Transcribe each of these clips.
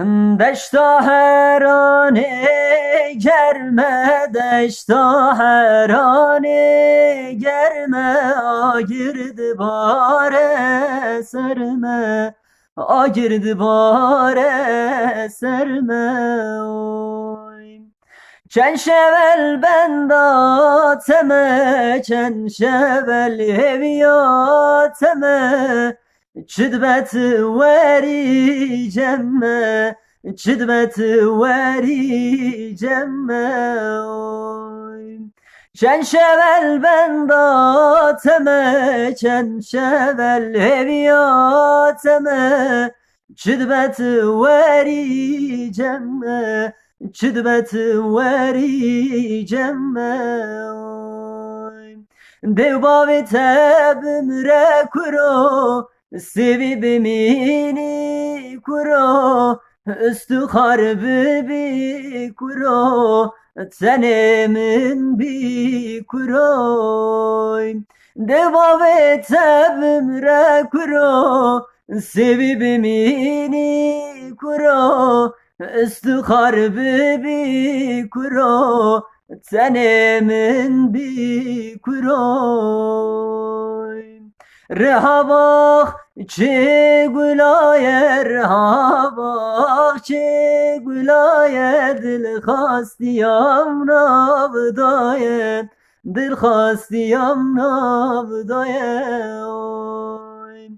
Deşta herane germe deşta herane germe. A girdi bare serme a girdi bare serme oy. Çenşevel benda teme çenşevel heviya Çıdbet veri cemme Çıdbet veri cemme oy. Çenşevel benda teme Çenşevel heviya teme Çıdbet veri cemme Çıdbet veri cemme oy. Dev bavi tebimre kuro Sevi bimini kuro Üstü harbi bi kuro Tenemin bi kuro Deva ve tebimre kuro Sevi bimini kuro Üstü harbi bi kuro Tenemin bi kuro Rehabah çe gülaye rehabah çe gülaye dil khastiyam navdaye dil khastiyam navdaye oy.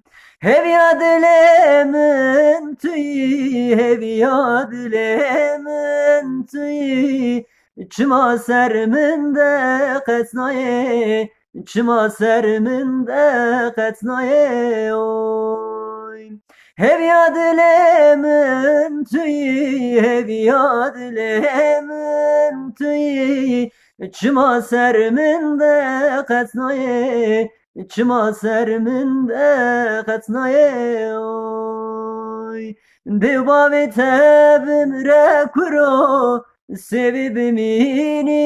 Hevya dilemin tüy hevya dilemin tüy Çıma serminde kesnaye Çıma serminde ketnaye oy. Hevya dilemin tüy Hevya dilemin tüy Çıma serminde ketnaye Çıma serminde ketnaye oy. Devavi tebimre kuro Sevibimini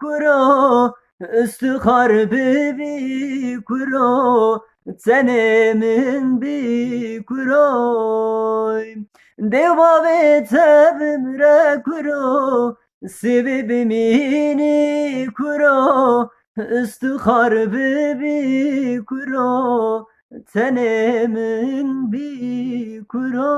kuro Üstü harbi bir kuro Tenemin bir kuro. Deva ve tebimre kuro Sebebimini kuro. Üstü harbi bir kuro Tenemin bir kuro